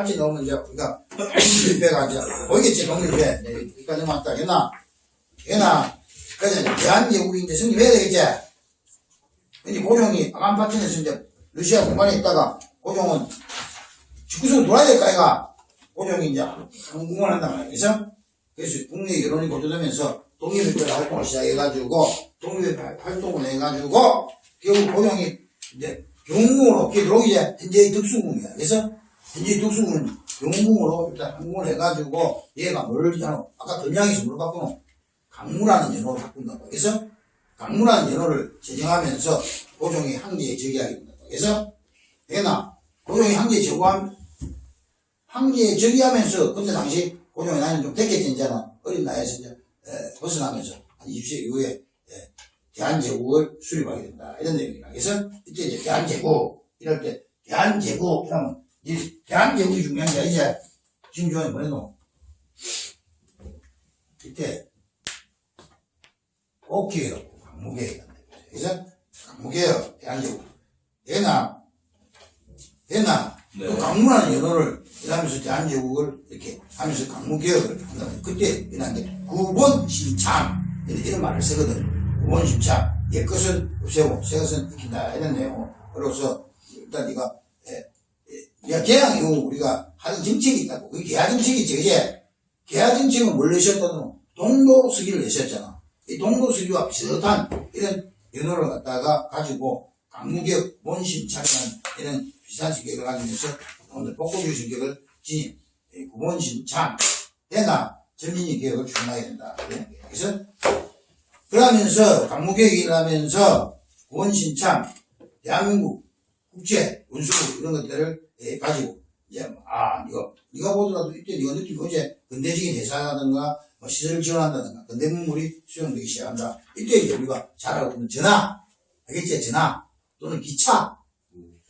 같이 넣으면 이제 우리가 독립배가 이제 보이겠지 독립배. 네, 여기까지 왔다. 얘나 얘나 그래서 대한제국이 이제 성립해야 되겠지. 근데 고종이 아간파천에서 이제 러시아 공간에 있다가 고종은 직구석으로 돌아야 될까 아이가? 고종이 이제 항공을 한단 말이야. 그래서 그래서 국내 여론이 고조되면서 독립협회 활동을 시작해가지고 독립협회 활동을 해가지고 결국 고종이 이제 경궁으로 들어오기 이제 현재의 덕수궁이야. 그래서 현재 덕수궁은 경궁으로 일단 항공을 해가지고 얘가 뭘 하노 아까 금양에서 뭘 바꾸노 강무라는 연호를 바꾼다고 그래서 강무라는 연호를 제정하면서 고종이 황제에 즉위하게 된다 그래서 얘나 고종이 황제에 즉위함 황제에 즉위하면서 그때 당시 고종이 나이는 좀 됐겠지 이제는 어린 나이에서 이제 에, 벗어나면서 한 20세 이후에 에, 대한제국을 수립하게 된다. 이런 내용이다. 그래서 이때 이제 대한제국 이럴 때 대한제국 이러면 이 대한제국이 중요한 게 이제 지금 중요한 게 뭐냐면 이때 오케이라고 강무계획 그래서 강무계획 대한제국 얘나 얘나 네. 또 강무라는 연호를 일하면서 대한제국을 이렇게 하면서 강무개혁을 한다면 그때 일어난 게 구본심참 이런, 말을 쓰거든 구본심참 옛 것은 없애고 새 것은 익힌다. 이런 내용으로서 일단 네가 개항 이후 우리가 하는 정책이 있다고. 그게 개화 정책이지 그제 개화 정책은 뭘 내셨거든 동도서기를 내셨잖아. 이 동도서기와 비슷한 이런 연호를 갖다가 가지고 강무개혁 본심참이라는 이런 비슷한 성격을 가지면서 오늘 복고주의 성격을 지닌 이 구본심참 대나 전민이 개혁을 추진하게 된다. 그래서 그러면서 강무개혁이 일어나면서 구본심참 대한민국 국제 운수국 이런 것들을 예, 가지고 이제 뭐, 아 이거 네가 보더라도 이때 네가 느끼고 이제 근대적인 대사라든가 뭐 시설을 지원한다든가 근대 문물이 수용되기 시작한다. 이때 이제 우리가 잘 알고 있는 전화 알겠지 전화 또는 기차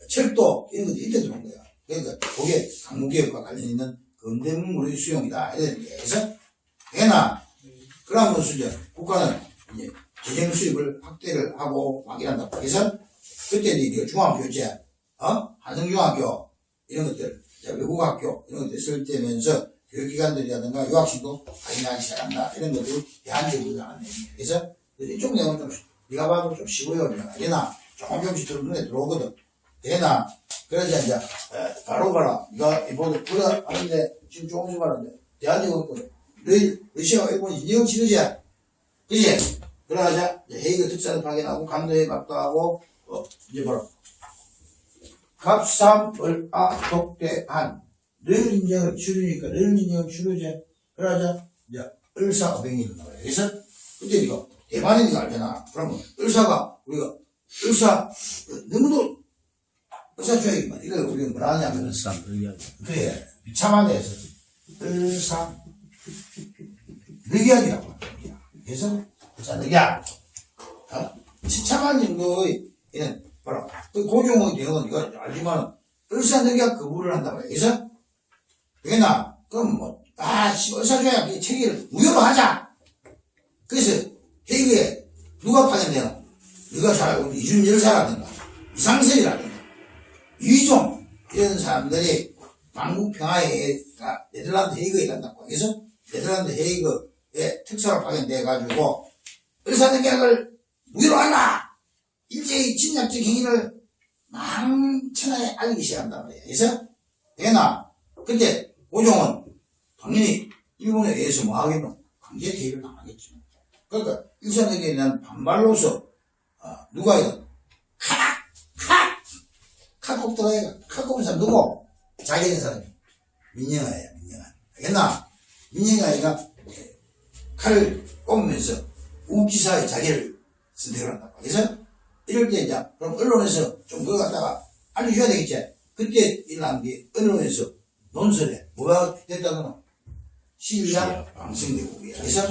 철도 이런 것들이 이때 들어온 거야. 그러니까 그게 강무개혁과 관련 있는 근대 문물의 수용이다. 그래서 해나 그러면서 이제 국가는 이제 재정 수입을 확대를 하고 막 이란다. 그래서 그때 이제 중학교제, 어? 한성중학교 이런 것들, 외국학교 이런 것들 쓸 때면서 교육기관들이라든가 유학생도 가입하기 시작한다. 이런 것들이 대한제국이 나왔네. 그래서 이쪽 내용은 좀 네가 봐도 좀 쉬워요. 얘나 조금 조금씩 들어 눈에 들어오거든. 얘나 그러자 이제 에, 바로 가라. 네가 이번에 그래 하는데 지금 조금씩 말하는데 대한제국은 너희 러시아와 일본이 인정 치르지. 그지? 그러자 헤이그 특사를 파견하고 강도에 막도 하고 어, 이제 뭐라 갑삼을아 독대한 늘 인정을 치르니까 늘 인정을 치르지. 그러자 이제 을사어병이 있는 거예요. 그래서 그때 이거 대만인 거 알잖아. 그러면 을사가 우리가 을사 너무도 의사 주역이만 이걸 우리가 뭐라 하냐면 그래 비참한데서 을사 늑약이라고 합니다. 그래서 의사 늑약 어? 치참한 정도의 이런 뭐라. 그 고종의 대응은 이거 알지만 을사 늑약 거부를 한단 말이야. 그래서 왜나 그럼 뭐아 의사 주약 이 체계를 무효로 하자. 그래서 회의에 누가 파견되나? 누가 잘 있는 이준열사라든가 이상설이라든가 이종 이런 사람들이 만국 평화에 네덜란드 헤이그에 간다고. 그래서 네덜란드 헤이그에 특사로 파견돼 가지고 의사등격을 무효로 하라 일제히 침략적 행위를 망천하에 알리기 시작한단 말이에요. 그래서 얘나 근데 고종은 당연히 일본에 의해서 뭐 하겠노? 강제 퇴위를 당하겠죠. 그러니까 일산에게 대한 반발로서 아, 누가 이거 카카 카꼭 들어야 카콕은 사람 누구? 자기는 사람이. 민영아야 민영아. 알겠나? 민영아이가 칼을 꼽으면서 우기사의 자기를 선택을 한다. 그래서 이럴 때 이제 그럼 언론에서 좀 그거 갖다가 알려줘야 되겠지. 그때 일어난 게 언론에서 논설에 뭐가 됐다거나 신리아 방송대국이야. 그래서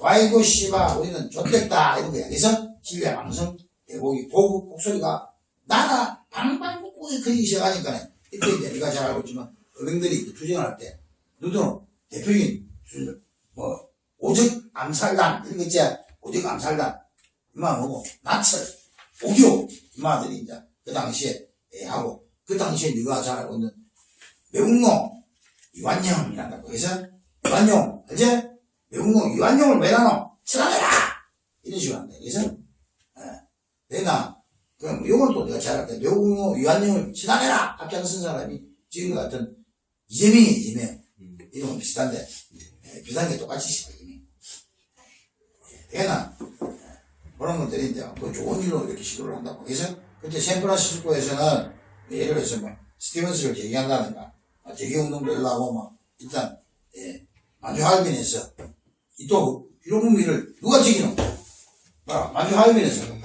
와이고 씨바 우리는 좆됐다 이런 거야. 그래서 신리아 방송 대국이 보국 목소리가 나라 방방곡곡에 거리기 시작하니까 이때 이제 네가 잘 알고 있지만 어른들이 투쟁을 할때 대표적인 수- 뭐 오직 암살단 이런 거 있지? 오직 암살단. 뭐고 나철 오교 이마들이 이제 그 당시에 예, 하고 그 당시에 네가 잘 알고 있는 매국노 유한용이란다. 그래서 알지? 외국노 유한용을 왜 나눠? 처단해라! 이런 식으로 한다. 그래서, 예. 내가, 그럼 요걸 또 내가 잘할 때, 외국노 유한용을 처단해라! 앞장선 사람이 지금 같은 이재명이 이재명. 이름은 비슷한데, 예, 비슷한 게 똑같이 이미. 내가, 그런 것들이 이제 또 좋은 일로 이렇게 시도를 한다고. 그래서 그때 샌프란시스코에서는 예를 들어서 뭐 스티븐스를 제기한다든가 아, 제기운동도 일어나고 뭐 일단 예, 만주 하얼빈에서 이또 히로부미를 누가 지키노? 아, 만주 하얼빈에서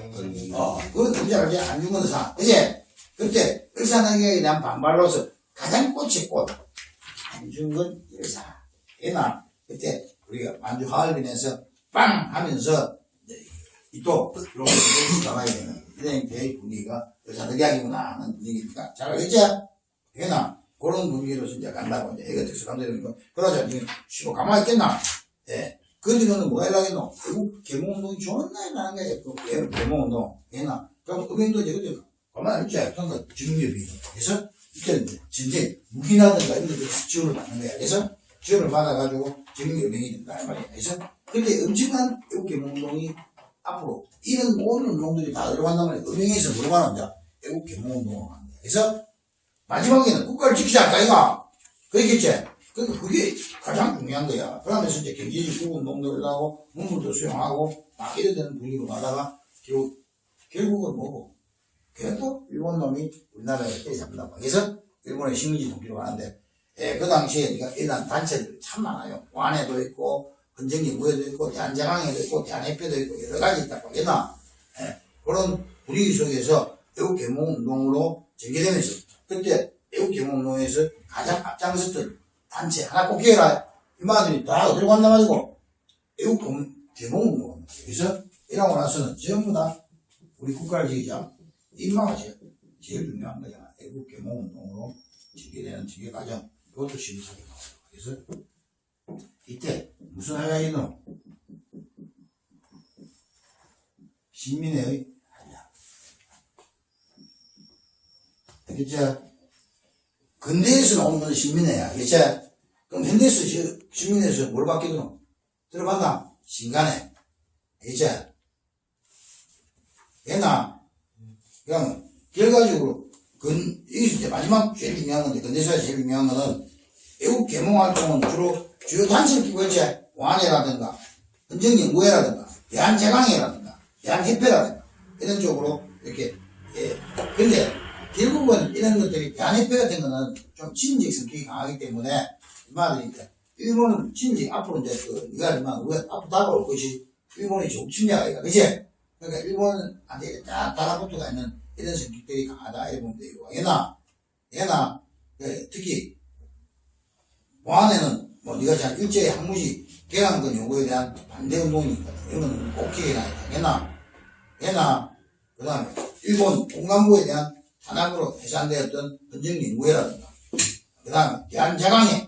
어, 그건 누군지 알지? 안중근 사. 이제 그때 을사능력에 대한 반발로서 가장 꽃이 꽃 일사. 얘나 그때 우리가 만주 하얼빈에서 빵 하면서 이 또 이런 것들이 나와야 되는 이런 게 분위기가 여자들이야기구나 하는 분위기니까 잘 알겠지? 그나 그런 분위기로서 이제 간다고 이제 애가 특수감되는 거 그러자 지금 쉬고 가만히 있겠나? 예. 근데 너는 뭐가 일하겠노? 개몽운동이 존나 일하는 거야. 그 개몽운동. 얘나 그럼 은행도 이제 그때 가만히 있지? 그러니까 증명이 그래서 이때 진짜 무기나든가 이런 것들 지원을 받는 거야. 그래서 지원을 받아가지고 증명이 된다 이 말이야. 그래서 근데 엄청난 개몽운동이 앞으로 이런 모든 운동들이 다 들어간단. 은행에서 뭐로 하는 자 외국 개몽운동을 거야. 그래서 마지막에는 국가를 지키자 할까 이가 그랬겠지. 그러니까 그게 가장 중요한 거야. 그러면서 이제 경제적 운동들을 하고 문물도 수용하고 막 이래 되는 분위기로 가다가 결국 결국은 뭐고 그래도 일본 놈이 우리나라에 때려잡는다고. 그래서 일본의 식민지 통치로 가는데 예, 그 당시에 그러니까 이런 단체들이 참 많아요. 완해도 있고 헌정리 무예도 있고 대한제강에도 있고 대한해표도 있고 여러 가지 있다고 하나? 예, 그런 분위기 속에서 외국 개몽운동으로 전개되면서 그때 외국 개몽운동에서 가장 앞장섰던 단체 하나 꼽기해라. 이 말들이 다 어디로 간다 말이고. 외국 개몽운동 그래서 이러고 나서는 전부 다 우리 국가를 지키자 인마가 제일, 제일 중요한 거야 외국 개몽운동으로 전개되는 전개 과정. 이것도 심사하게 나와요. 그래서 이때 무슨 하가 있노? 시민의 하야. 알겠죠? 근대에서 나오는 건 시민회야. 알겠죠? 그럼 현대에서 시- 시민회에서 뭘 바뀌노? 들어봤나? 신간에. 알겠죠? 얘나, 그냥, 결과적으로, 근, 여기서 이제 마지막 제일 중요한 건데, 근대사에 제일 중요한 거는, 외국 개몽 활동은 주로 주요 단체를 끼고 있지. 완해라든가, 헌정연구회라든가, 대한제강회라든가, 대한협회라든가, 이런 쪽으로 이렇게, 예. 근데, 결국은 이런 것들이, 대한협회 같은 거는 좀 친직 성격이 강하기 때문에, 이제, 일본은 친직, 앞으로 이제 그, 네가 알지만, 우리가 앞으로 다가올 것이, 일본이 좀 침략이다. 그지? 그러니까 일본한테 딱 달라붙어가 있는 이런 성격들이 강하다. 이런 보면 되고. 얘나, 얘나, 그 특히, 보안에는 뭐 네가 잘 일제의 항무지 개항권 요구에 대한 반대 운동이니까 이런 건꼭 기억해놔야 되겠나 얘나 그 다음에 일본 공간부에 대한 탄압으로 해산되었던 헌정연구회라든가 그 다음에 대한제강의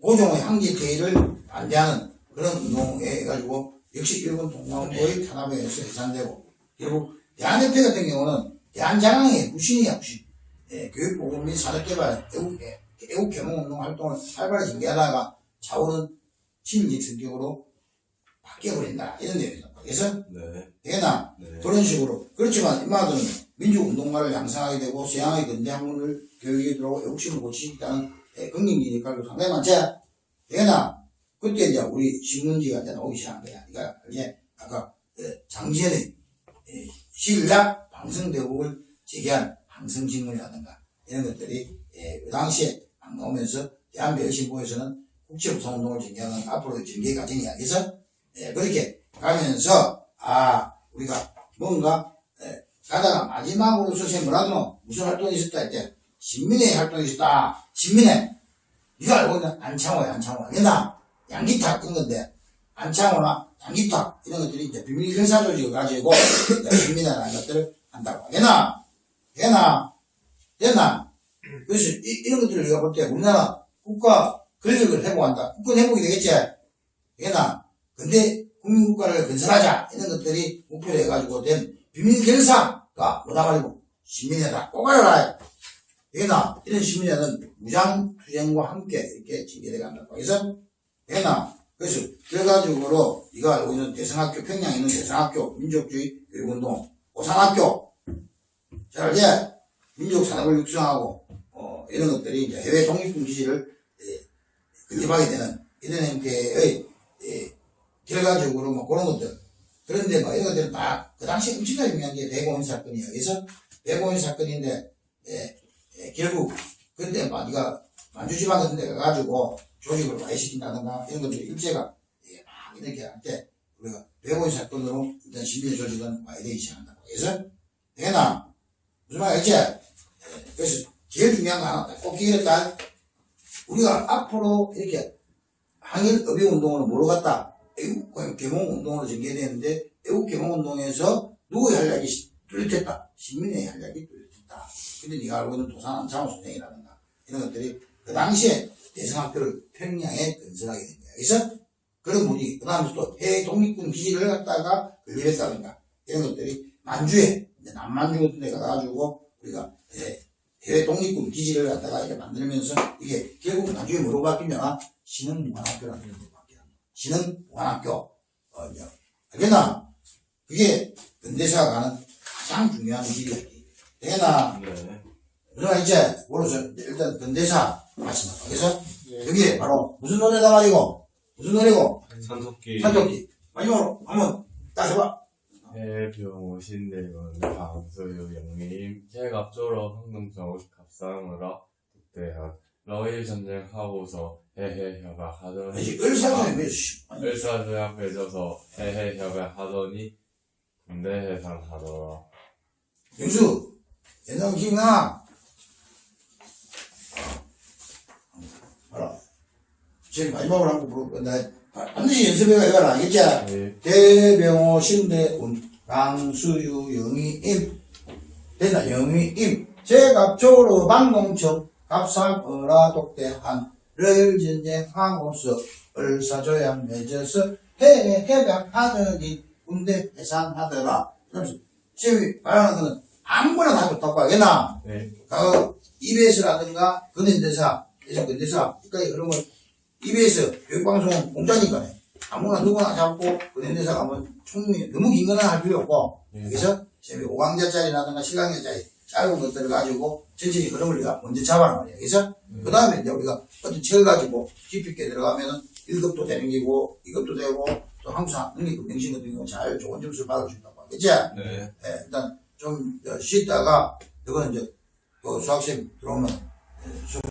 고종의 항지회의를 반대하는 그런 운동에 해가지고 역시 일본 동남부의 탄압에 의해서 해산되고 결국 대한협회 같은 경우는 대한제강의 부신이야 부신. 예, 교육보건 및 산업개발 애국, 예, 애국 개몽운동 활동을 활발히 전개하다가 차오는 친일적 성격으로 바뀌어버린다. 이런 내용이다 그래서 네. 되나 네. 그런 식으로. 그렇지만 인마들은 민주운동가를 양성하게 되고 서양의 근대 학문을 교육에 들어오고 애국심을 고치겠다는 역할도 상당히 많지. 되나 그때 이제 우리 신문지가 이제 나오기 시작한 거야 그러니까 이제 아까 예, 장지현의 예, 신략 방송대국을 제기한 방송신문이라든가 이런 것들이 예, 그 당시에 막 나오면서 대한별신보에서는 국제부상운동을 전개하는 앞으로의 전개 과정이야. 그래서 예, 그렇게 가면서 아 우리가 뭔가 예, 가다가 마지막으로 선생님 뭐라더노? 무슨 활동이 있었다 했대. 신민의 활동이 있었다. 신민의 네가 알고 있는 안창호야 안창호 아니다 양기탁 끈 건데 안창호나 양기탁 이런 것들이 이제 비밀 형사 조직을 가지고 이제 신민회라는 것들을 한다고 하겠나? 되나? 되나 그래서 이, 이런 것들을 우리가 볼 때 우리나라 국가 권력을 회복한다. 국권 회복이 되겠지. 되나 근데 국민국가를 건설하자. 이런 것들이 목표로 해가지고 된 비밀 결사가 뭐다 말고 시민회다 꼭 알아라 되나 이런 시민회는 무장투쟁과 함께 이렇게 징계돼 간다. 그래서 되나 그래서 결과적으로 네가 여기는 대성학교 평양에 있는 대성학교 민족주의 교육운동 오산학교. 잘 이제 민족 산업을 육성하고 어, 이런 것들이 이제 해외 독립군 기지를 예, 건립하게 되는 이런 형태의 예, 결과적으로 뭐 그런 것들 그런데 뭐 이런 것들은 다 그 당시에 엄청나게 중요한 게 대공원 사건이에요. 그래서 대공원 사건인데 예, 예, 결국 그때 막 네가 만주지방 같은 데 가가지고 조직을 와해시킨다든가 이런 것들이 일제가 예, 막 이렇게 할 때 우리가 대공원 사건으로 일단 시민 조직은 와해되기 시작한다고. 그래서 되나 무슨 말이지? 예, 그래서 제일 중요한 거 하나 꼭 기억했다. 우리가 앞으로 이렇게 항일 어비 운동을 뭐로 갔다? 애국 개몽 운동으로 전개되는데 애국 개몽 운동에서 누구의 활약이 뚜렷했다? 시민의 활약이 뚜렷했다. 근데 네가 알고 있는 도산 안창호 선생이라든가 이런 것들이 그 당시에 대성학교를 평양에 건설하게 된 거야. 그래서 그런 분이 그 다음에 또 해외 독립군 기지를 갖다가 건립했다든가 이런 것들이 만주에 남만주 같은 데 가가지고 우리가 예, 해외 독립군 기지를 갖다가 이렇게 만들면서 이게 결국 나중에 뭐로 바뀌냐 신흥무관학교라는 이름으로 바뀌는 신흥무관학교 어, 이제 알겠나? 그게 근대사가 가는 가장 중요한 길이야. 되나? 네. 누나 이제 모르죠. 일단 근대사 말씀하고 그래서 여기에 바로 무슨 노래다 말이고 무슨 노래고 산토끼 산토끼 마지막으로 한번 해봐. 해병호 신대군 강소유 영림 제갑조로 황동정 갑상으로 국대한 러일 전쟁하고서 해해 협약하더니 을사조약 맺어서 해해 협약하더니 군대 해산하더라 영수 옛날 기억나? 봐라. 제일 마지막으로 한번 부를 건데 반드시 연습해가 이거라 알겠지? 네. 대병호 신대 운 강수유 영희임 됐나 영희임 제갑조로 방공청 갑상어라 독대한 를전쟁하고서 을사조약 맺어서 해 해병하더니 군대 해산하더라 그러면서 지금 말하는 거는 아무거나 다 좋다고 하겠나 네. 그 EBS라든가 근현대사, 예전 근대사, 여기까지 그런 건 EBS 교육방송 공짜니까 아무나 누구나 잡고 근현대사 가면 총리 너무 긴 거는 할 필요 없고 네. 여기서 재미 5강자짜리라든가 7강자짜리 짧은 것들을 가지고 천천히 그런 걸 우리가 먼저 잡아라 말이야. 그래서 그 다음에 이제 우리가 어떤 책을 가지고 깊이 있게 들어가면은 1급도 되는 기고 2급도 되고 또 한국사 능력급 명신 같은 경우 잘 좋은 점수를 받을 수 있다고 하겠지? 네. 예, 일단 좀 어, 쉬다가 이거는 이제 그 수학시험 들어오면 예,